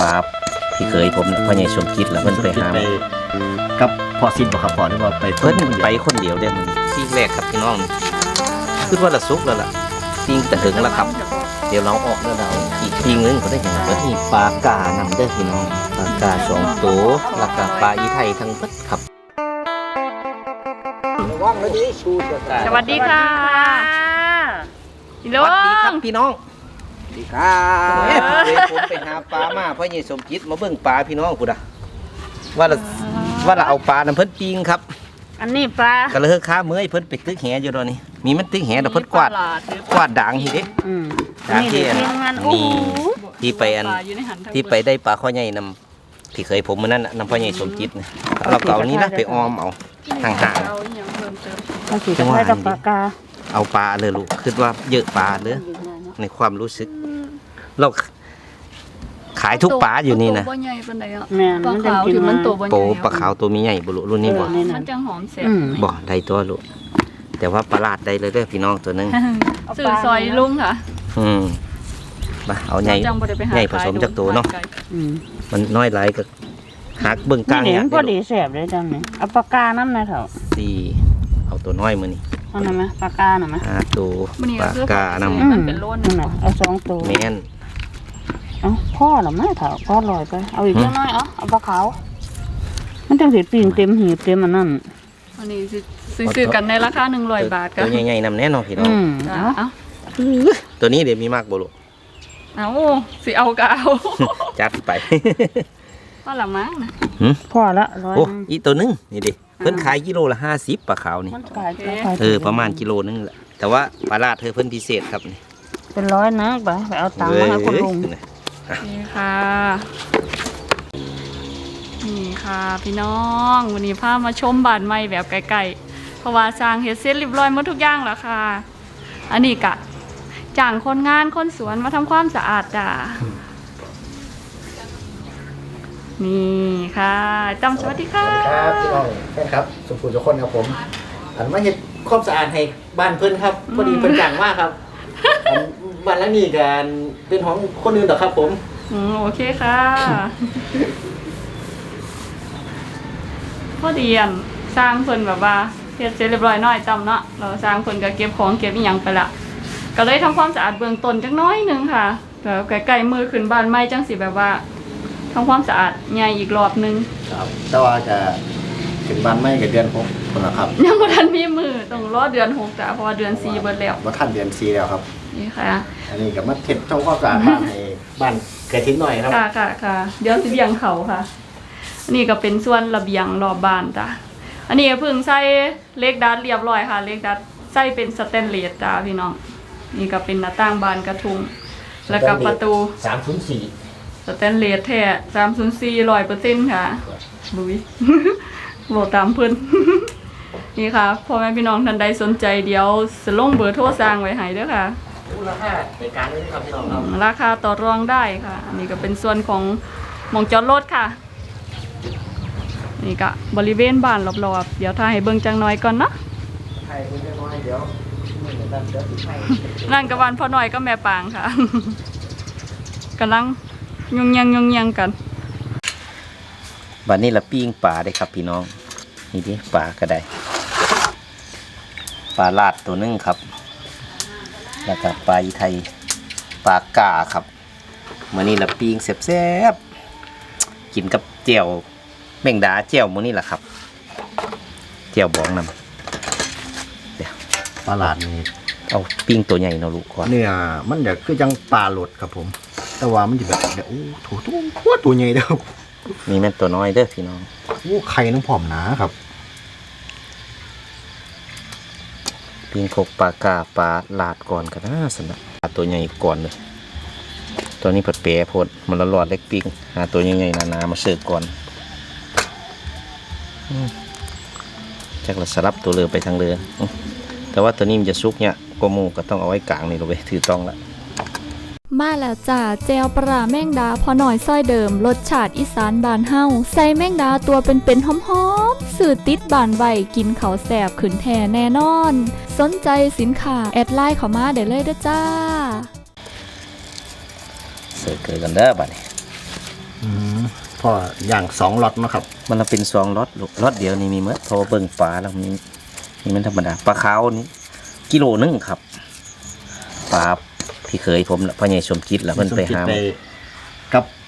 ปลาพี่เคยผมพ่อใหญ่สมคิดแล้วเพิ่นไปหากับพอซิดบอกครับพอหรือว่าไปเพิ่นคนดียวไปคนเดียวเด้อมื้อนี้ปีแรกครับพี่น้องคิดว่าละสุกแล้วล่ะปิ้งแต่ถึงแล้วครับ เดี๋ยวเราออกแล้วเราอีกปิ้งนึงก็ได้เห็นว่าที่ปลากานำเด้อพี่น้องปลากาสองตัวแล้วก็ปลาอีไทยทั้งเบิดครับสวัสดีค่ะพี่สลุงวัสดีครับพี่น้อง ดีครับเอ้ยเดี๋ยวผมไปหาปลามาพ่อใหญ่สมคิดมาเบิ่งปลาพี่น้องพุ่นน่ะว่าละว่าละเอาปลานำเพิ่นปิ้งครับอันนี้ปลาก็เลยเฮอค้าเมื่อยเพิ่นไปตึกแหอยู่ตอนนี้ มีมันตึกแหแต่เพิ่นกวาดปลหรือกวาดด่างทีเด้อืมด่างนี่ที่เดี๋ยวอันทีมงานโอ้นี่โหที่ไปอันปลาอยู่ในหันทางที่ไปได้ปลาข้อใหญ่นำที่เคยผมมื้อนั้นน่ะนำพ่อใหญ่สมจิตนะเราก็เอานี้นะไปออมเอาห่างเอาอหย่างเพิ่มเติมเอาสีตะไคร้กับปากกาๆเอาปลาเลยลูกคิดว่าเยอะปลาเลยในความรู้สึก เราขายทุกปลาอยู่นี่นะตัวบ่ใหญ่ปานใดอะแม่นปลามันจะขาวกินถึงมันมาตัวบ่ใหโปญ่ปลาขาวตัวมีใหญ่บุรุรุ่นนี้บ่เออนี่มันจังหอมแซ่บอืม บ่ได้ตัวลูกแต่ว่าปลาลาดได้เลยเด้อพี่น้องตัวหนึงสื่อซอยลุงค่ะอืมมาเอาใหญ่ จังบ่ได้ไปหาใหญ่ผสมจากตัวเนาะ อืมมันน้อยหลายก็หักเบิ่งกลางนี่เนี่ยมันพอดีแสบเลยจังนี่เอาปากกาน้ำนะเถอะสี่เอาตัวน้อยมือนี่เอาหน่อยไหมปากกาหน่อยไหมห้าตัวมื้อนี้ปก็ลาคือกาซื้อนำมันเป็นโลนนั่นน่ะเอาสองตัว แม่น เอาพ่อเหรอแม่เถอะพ่อลอยไป เอาอีกเล็กน้อยเอาเอาปลาขาว มันจังสิปีงเต็มหีบเต็มอันนั่นอันนี้สิซื้อๆกันในราคา100บาทก็ตัวใหญ่ๆนำแน่นอนพี่น้ออืงมจ้ะเอาเอ้าตัวนี้เดี๋ยวมีมากบ่ลูกเอาสิเอาก็เอาจัดไปว่าละมั้งนะพ่อละร้อยโอ้หนึ่งอีตัวหนึงนี่ดิเพิ่นขายกิโลละห้าสิบปลาขาวนี่มันขายขายเออประมาณกิโลนึงแหละแต่ว่าปลาลาดเธอเพิ่นพิเศษครับนี่เป็นร้อยนะไปไปเอาตังค์มาให้คุณลุงเอ้ย นี่ค่ะ นี่ค่ะพี่น้องวันนี้พามาชมบ้านใหม่แบบไกลๆเพราะว่าสร้างเฮ็ดเสร็จเรียบร้อยหมดทุกอย่างแล้วค่ะ อันนี้กะจ้างคนงานคนสวนมาทำความสะอาดจ้านี่ค่ะจำสวัสดีค่ะครับพี่น้องแฟนครับ สุภูทุกคนครับผมอันมาเฮ็ดความสะอาดให้บ้านเพิ่นครับพอดีเพิ่นจ้างมากครับอัน บ้านหลังนี้กันเป็นของคนอื่นดอกครับผม อืมโอเคค่ะ พอดีอันสร้างเพิ่นแบบว่าเฮ็ดเสร็จเรียบร้อยน้อยจำเนาะเราสร้างเพิ่นก็เก็บของเก็บอีหยังไปละก็เลยทำความสะอาดเบื้องต้นจักหน้อยหนึงค่ะแล้วใกล้ๆมือขึ้นบ้านใหม่จังสิแบบว่าทำความสะอาดใหญ่อีกรอบหนึง ครับ แต่ว่าจะถึงบ้านไม่กับเดือนหกคนละครับยังบ่ทันมีมือต้องรอเดือนหกจ้ะเพราะว่าเดือนสี่เบิดแล้ว ว่าท่านเดือนสี่แล้วครับ นี่ค่ะอันนี้ก็มาเท็ดทำความสะอาดบ้านให้บ้านเกิดทิ้งหน่อยครับค่ะค่ะค่ะเดี๋ยวสิเบียงเขาค่ะ อันนี้ก็เป็นส่วนระเบียงรอบบ้านจ้ะอันนี้ก็เพิ่งใส่เหล็กดัดเรียบร้อยค่ะเหล็กดัดใส่เป็นสแตนเลสจ้าพี่น้องนี่ก็เป็นหน้าต่างบานกระทุงแล้วก็ประตูสามศูนย์สี่สแตนเลสแท้สามศูนย์สี่ร้อยเปอร์เซ็นต์ค่ะบุยโหลดตามเพิ่นนี่ค่ะพ่อแม่พี่น้องท่านใดสนใจเดี๋ยวสลงเบอร์โทรสร้างไว้ให้เด้อค่ะ มูลค่าในการนี้ครับพี่น้องครับราคาต่อรองได้ค่ะ อันนี้ก็เป็นส่วนของหมองจอดรถค่ะ นี่ก็บริเวณบ้านรอบๆ เดี๋ยวถ่ายให้เบิ่งจังน้อยก่อนเนาะให้เพิ่นน้อยเดี๋ยวมื้อนั้นเดี๋ยวสิให้นั่นกับวันพ่อหน่อยก็แม่ปางค่ะกำลังยุงยังยุงยังกันบัดนี้ละปิ้งปลาได้ครับพี่น้อง นี่ดิปลาก็ได้ปลาลาดตัวหนึงครับ แล้วก็ปลาอีไทยปลากาครับมื้อนี้ละปิ้งแซ่บๆกินกับเจียวแมงดาเจียวมื้อนี้ล่ะครับเจียวบองนำปลาหลาดนี่เอาปิ้งตัวใหญ่เนาะลูกก่อนเนื้อมันเดี๋ยวคือจังปลาหลดครับผม แต่ว่ามันจะแบบเดี๋ยวโอ้โถตัวตัวตัวใหญ่เด้อมีแม่นตัวน้อยเด้อพี่น้องโอ้ไข่น้ำผอมหนาครับ ปิ้งกบปลากาปลาลาดก่อนกันนะสนะปลาตัวใหญ่ก่อนเลยตัวนี้ผัดเปรโพดมันละหลอดเล็กปิงหาตัวใหญ่ๆหนามาเสิร์ฟก่อนจักละสลับตัวเรือไปทางเรือแต่ว่าตัวนี้มันจะซุกเนี่ยกว่าหมูก็ต้องเอาไว้กลางนี่เราไปถือต้องละมาแล้วจ้าเจลปลาแมงดาพอหน่อยซ้อยเดิมรสชาติอีสานบานเฮาใส่แมงดาตัวเป็นๆหอมๆสื่อติดบานไวกินเขาแสบขืนแท่แน่นอน สนใจสินค้าแอดไลน์เข้ามาได้เลยเด้อจ้าเสิร์ฟเกลือกันเด้อบัดนี้อืมพ่ออย่างสองล็อตเนาะครับ มันละเป็นสองรสลูกรสเดียวนี่มีเมื่อเพราะว่าเบิ่งฝาแล้วมีนี่มันธรรมดาปลาขาวนี่กิโลหนึงครับปลาพี่เคยผมน่ะพ่อใหญ่สมจิตแล้วเพิ่นไปหาไปกับ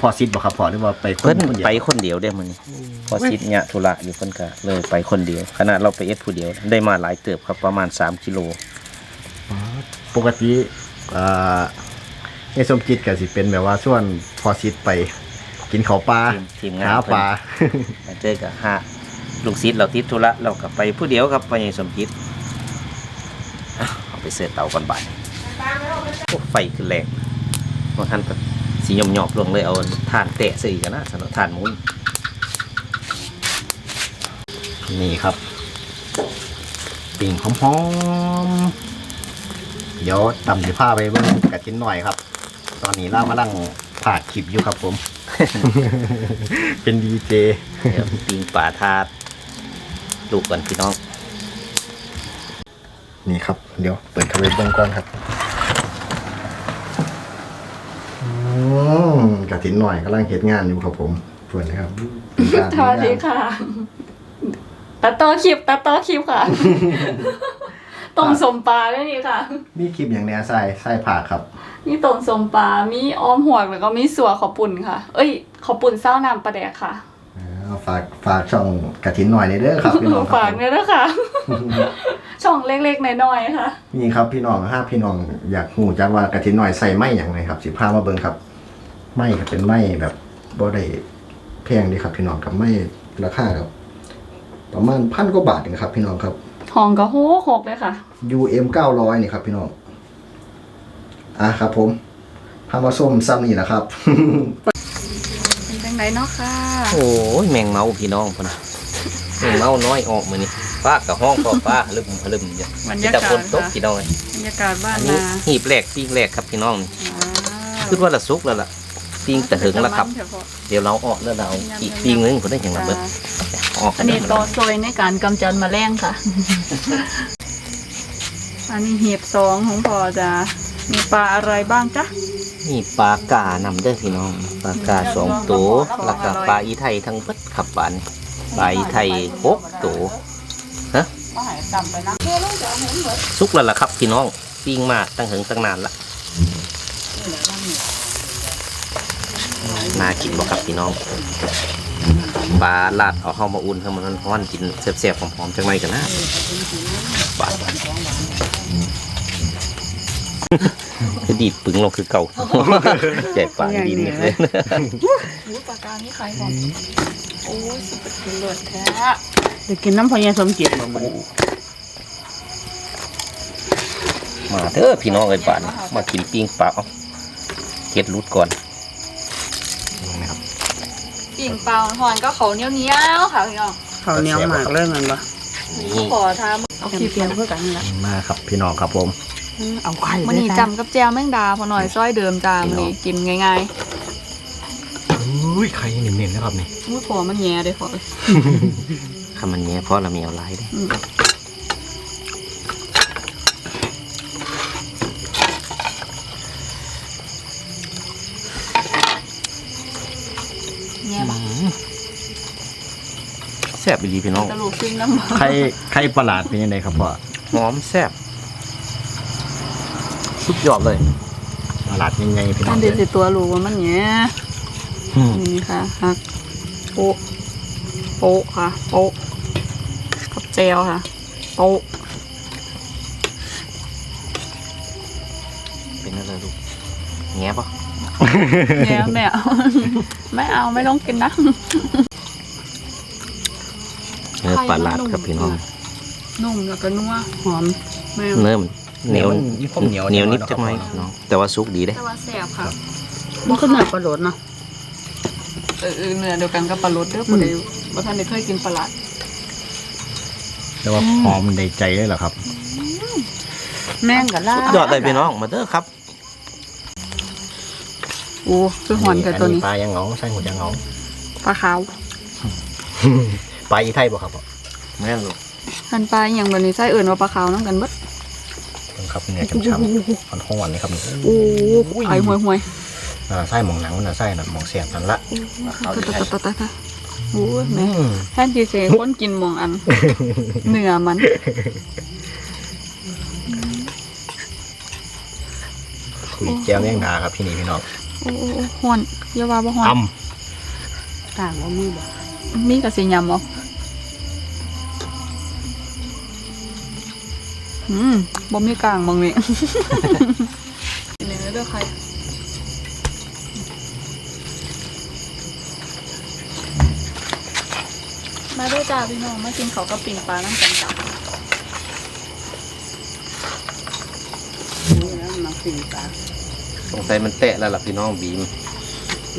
พ่อซิดบ่ครับพ่อหรือว่าไปคเพิ่นคนดียวไปคนเดียวได้อมื้อนี้พอสิทธิ์เนี่ยธุระอยู่เพิ่นก็เลยไปคนเดียวขณะเราไปเอ็ดผู้เดียวได้มาหลายเติบครับประมาณ 3กิโลปกติอ่าในสมจิตก็สิเป็นแบบว่าส่วนพอซิดไปกินข้าวปลาทีมทีมงานหาปลามาเจอกับห้าลูกศิษย์เราติดธุระเราก็ไปผู้เดียวครับพ่อใหญ่สมจิตอะเอาไปเสิร์ฟเตาก่อนบ่ายโอ้ไฟขึ้นแรงบางท่านก็ สีหยอบๆลงเลยเอาถ่านแตะใส่กันนะสำหรับถ่านหมุนนี่ครับปิ่งหอมๆเดี๋ยวตำสิผ้าไปเบิ่งกระทิ้นหน่อยครับ ตอนนี้เรากำลังผาดคลิปอยู่ครับผม เป็นดีเจเดี๋ยวปิงป่าทาดลูกก่อนพี่น้อง นี่ครับ เดี๋ยวเปิดเข้าไปเบิ่งก่อนครับอื มกระถินหน่อยกำลังเฮ็ดงานอยู่ครับผมเพื่อนนะครับเป็นการสวัสดีค่ะตัดต่อคลิปตัดต่อคลิปค่ะต้มสมปลาด้วยนี่ค่ะ มีคลิปอย่างแน่ใส่ใส่ผักครับ มีต้มสมปลา มีอ้อมหวกแล้วก็มีสัวขาวปุ่นค่ะ เอ้ยขาวปุ่นเศร้าน้ำปลาแดกค่ะ อ่าฝากฝากช่องกระถินหน่อยในอยเด้อครับพี่น้องครับฝากเนี่ยนะคะ ช่องเล็กๆน้อยๆค่ะ นี่ครับพี่น้องถ้าพี่น้องอยากหูจักว่ากระถินหน่อยใส่ไม้อย่างไรครับสิพามาเบิ่งครับไม้ก็เป็นไม้แบบบ่ได้แพงดีครับ พี่น้องกับไม้ราคาครับประมาณพันกว่าบาทเองครับ พี่น้องครับ ทองก็โหกหกเลยค่ะ UM 900นี่ครับพี่น้องอะครับ ผมพามาส้มซ้ำนี่แหละครับ เป็นจังไรเนาะค่ะ โอ้ยแมงเมาพี่น้องพนนะแมงเมาน้อยออกมือนี่ฟ้ากับห้องพ่อฟ้าลืมพลืมอยู่บรรมียาแต่กาฝศนตกค่ะพี่น้องบรรยากาศบ้าอันนนี้นาหีบแรกปิ้งแรกครับพี่น้องนี่ว้าวคิดว่าละซุกแล้วล่ะปิ้งแต่ถึงแล้วครับ เดี๋ยวเราออกแล้วเราอีกปิ้งนึงผมได้อย่างละเบิดออกอันนี้ต่อซอยในการกำจัดแมลงค่ะ อันนี้เห็บสองของพ่อจะมีปลาอะไรบ้างจ๊ะ นี่ปลากานำเด้อพี่น้องปลากาสองตัวแล้วก็ปลาอีไทยทั้งเบิดขับปานปลาอีไทยหกตัวฮะซุกแล้วล่ะครับพี่น้องปิ้งมาตั้งถึงตั้งนานละน่ากินบ่ครับพี่น้องปลาลาดเอาเข้ามาอุ่นเข้ามาร้อนๆกินแซ่บๆหอมๆจังไรกันนะปลา จะดีดปึงลงคือเก่าใหญ่ปลาดีนิดเลยหูปลากานี่ใครบอกโอ้ยสุดเป็นเลิศแท้เดี๋ยวกินน้ำพญาสมเกียรติบ่มื้อนี้มาเถอะพี่น้องไอ้บ้านมากินปิ้งปลาเอาเก็ดรุดก่อนปิ่งเปล่าหอนก็เขาเหนียวเนี้ยวๆค่ะพี่น้องข้าวเหนียวมากเลยแมันบ่นี่ขอทำเอาเตรีคลิปยมเพื่อกันนี่ละมาครับพี่น้องครับผมอืม เอาไข่มันนี่จำกับแจวแมงดาพอหน่อยซ้อยเดิมจามนี่กินง่ายอุ้ยไข่เน้นๆนะครับนี่ๆมุ้ยพอมันแย่เลยพอคำมันเนี้ยเพราะเรามีเอาไลน์ได้อืมแย่ปะแซ่บดีพี่น้องสรุปซึ่งน้ำมันไข่ไข่ประหลาดเป็นยังไงครับพ่อหอมแซ่บ สุดยอดเลยประหลาดยังไงพี่น้อัองนเดียวสิตัวรู้ว่ามันแย่นี่ค่ะฮักโปะโปะค่ะ โปะกับแจวค่ะ โปะเป็นอะไรลูกแง่ปะแย่ไม่เอาไม่เอาไม่ต้องกินนะเนื้อปลาลาดครับพี่น้อง นุ่มแล้วก็นัวหอมแม่เนื้อมัน เหนียวมีความเหนียวเหนียวนิดจังไหมน้องแต่ว่าสุกดีเด้แต่ว่าแซ่บค่ะมันก็น่าประโดดเนาะเออเออเนื้อเดียวกันกับปลาลดเด้อผู้ใดบ่ทันได้เคยกินปลาลาดแต่ว่าหอมในใจเลยเหรอครับ แม่งกับลาสุดยอดเลยพี่น้องมาเด้อครับโอ้คือหอนแต่ตัวนี้ปลายังเหงาใส่หัวยังเหงาปลาขาวปลาอีไทยบ่ครับพ่อแม่นลูกคันปลาอหย่างแบบนี้ใส่เอื่นว่าปลาขาวน้ำกันเบิด ครับเนื้อช้ำๆหอนๆเลยครับนี่โอ้ไอห่วยห่วยอ่าไส้หมองหนังมันน่ะไส้น่ะหมองเสียบนั่นละเอาดีตะให้ตะตะตะโอ้ยแม่อืมแทนที่เสคนกินหมองอันเนื้อมันคุยแก้วแมงดาครับพี่นี่พี่น้องโอ้โอ้โอ้ฮ้อนอย่าว่าบ่ฮ้อนอ้ํต่างว่ามีบ่มีกระสิยำเอาอืมบ่มีกลางมองนี่เนื้อเด้อใครมาด้วยจ้าพี่น้องมากินเขาวกับปิ่งปลาน้ำกันจ้านี่แล้วมันสิ่งตาสงสัยมันแตะแล้วล่ะพี่น้องบีม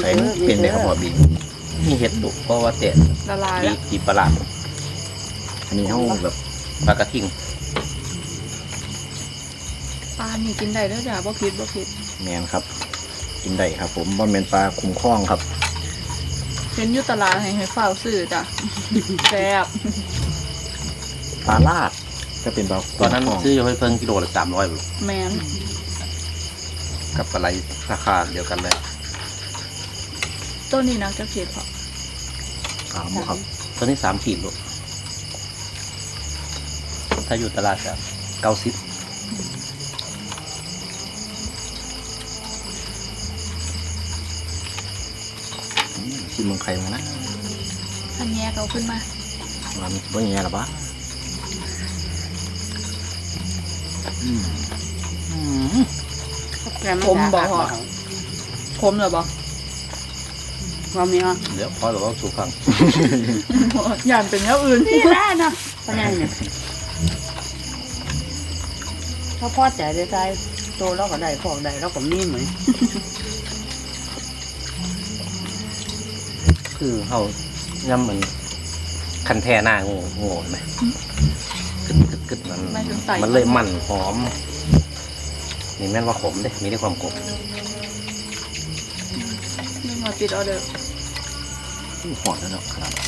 ใส่มันเป็นได้ครับพ่อบีมมีเห็ดดุเพราะว่าแตะละลายบีแล้วกีปลาร้าอันนี้เฮาแบบปลากระทิง ปลานี่กินได้เด้อจ้าบ่ผิดบ่ผิดแมนครับ กินได้ครับ ผมบ่แม่นปลาคุ้มครองครับ เห็นอยู่ตลาดให้ให้ฝ้าวซื้อจ้ะ แซ่บปลาลาดก็เป็นปลาตอนนั้นคุ้มครองซื้ออยู่ให้เพิ่งกิโลละสามร้อยแมนกับปลาไหลราคาเดียวกันเลยต้นนี้นักจะเผ็ดเพราะถามบ่ครับตัวนี้สามขีดลูกถ้าอยู่ตลาดจะเก้าสิบ ชิมเมืองไข่มานะอันแยกเอาขึ้นมามันบ่แย่หรอปะแกมันผมบ่ด่าพอเขาคมเหรอบ่ว่ามีอะเดี๋ยวพอเราก็สูฟังย่านเป็นอย่างอื่นนี่แหละนะปัญญาเนี่ยถ้าพ่อใจได้ใจโตแล้วก็ได้พอกได้แล้วก็มีเหมือน คือเขาย่ำเหมือนคันแท่หน้างูงูเห็นไหมกึดกึดกึดมันไม่ถึงใส่ มันเลยมันหอม นี่แม่นว่าขมเด้มีได้ความขมนี่มาปิดออเดอร์หอดแล้วเนาะขนาดนี่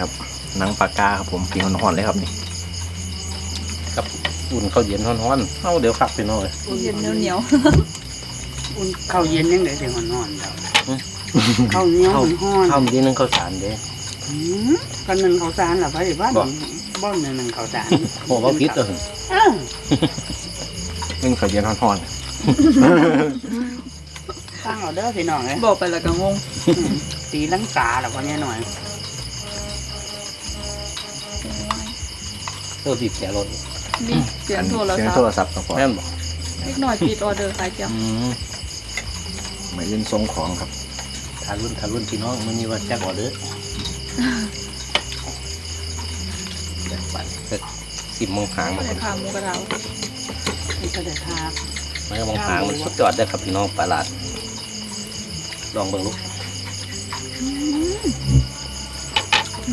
ครับหนังปลากาครับผมปีหอนๆเลยครับนี่กับอุ่นข้าวเย็นร้อนๆเอาเดี๋ยวขับไปหน่อยเย็นเหนียวอุ่นข้าวเย็นยังไงเดี๋ยวมันนอนแล้วอืมข้าวเหนียวมันห้อนข้าวมีนึงข้าวสารเด้อืมกันหนึ่งข้าวสารเหรอไปบ้านบ่บ้านหนึ่งหนึ่งข้าวสารโอ้ว่าพิษเออเอ้านึ่งข้าวเย็นหอนตั้งเอาเด้อพี่น้องเลยบอกไปแล้วก็งงอืมตีลังกาหรอพ่อเนี่ยหน่อย เออบีบแกะรถมีเสียงโทรเสียงศัพโทรท์ศัพท์ครับผมแม่นบอกเล็กหน่อยปิดออเดอร์ขายเจียวอืมไม่เล่นทรงของครับทารุ่นทารุ่นพี่น้องมันนี่ว่าแจ็คออเดอร์เดี๋ยวไปเสร็จสิบโมงหางไม่มาได้พาหมูกระเทานี่ก็ได้ครับไม่มองหางมันสุดยอดได้อครับพี่น้องปลาหลาด ลองเบิ่งลูก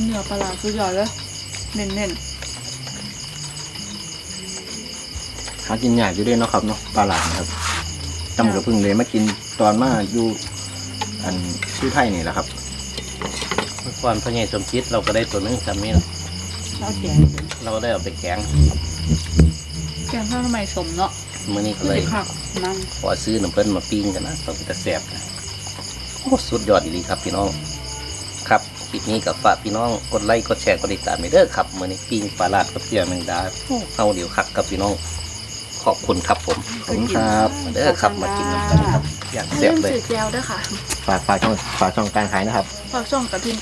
เนื้อปลาร้าสุดยอดเลยเน้น หากินยากอยู่ด้วยเนาะครับเนาะปลาหลาดนะครับจำกับพึ่งเลยมากินตอนมาอยู่อันชื่อไทยนี่แหละครับเมื่อก่อนพ่อใหญ่สมคิดเราก็ได้ตัวหนึงจำนี้ล่ะเราแจงเราก็ได้เอาไปแกงๆแกงข้าวทำไมสมเนาะมื้อนี้ก็คือเลยสิผักนั่งขอซื้อน้ำเพิ่นมาปิ้งกันนะต้องจะแซ่บนะโอ้สุดยอดอีหลีครับพี่น้อง ครับคลิปนี้กับฝากพี่น้องกดไลค์กดแชร์กดติดตามไปเด้อครับมื้อนี้ปิ้งปลาลาดกับเจียวแมงดาโอ้เอาเดี๋ยวคักกับพี่น้อง ขอบคุณครับผมขอบคุณครับมาเด้อครับมากินน้ำกันครับอย่างอย่าแซ่ลืบมเลยสืบแจวด้วยค่ะฝากฝากช่องฝากช่องการขายนะครับฝากช่องกระทิน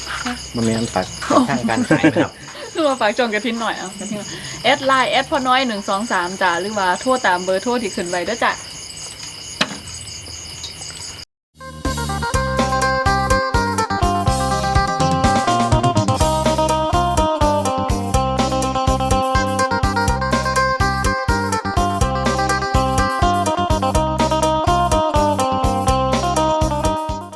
มันมีอันฝากฝากช่องการขายนะครับคือมาฝากช่องกระทินหน่อยอะกระทินแอดไลน์แอดพ่อน้อยหนึ่งสองสามจ้าหรือว่าโทรตามเบอร์โทรที่ขึ้นไว้เด้อจ้ะ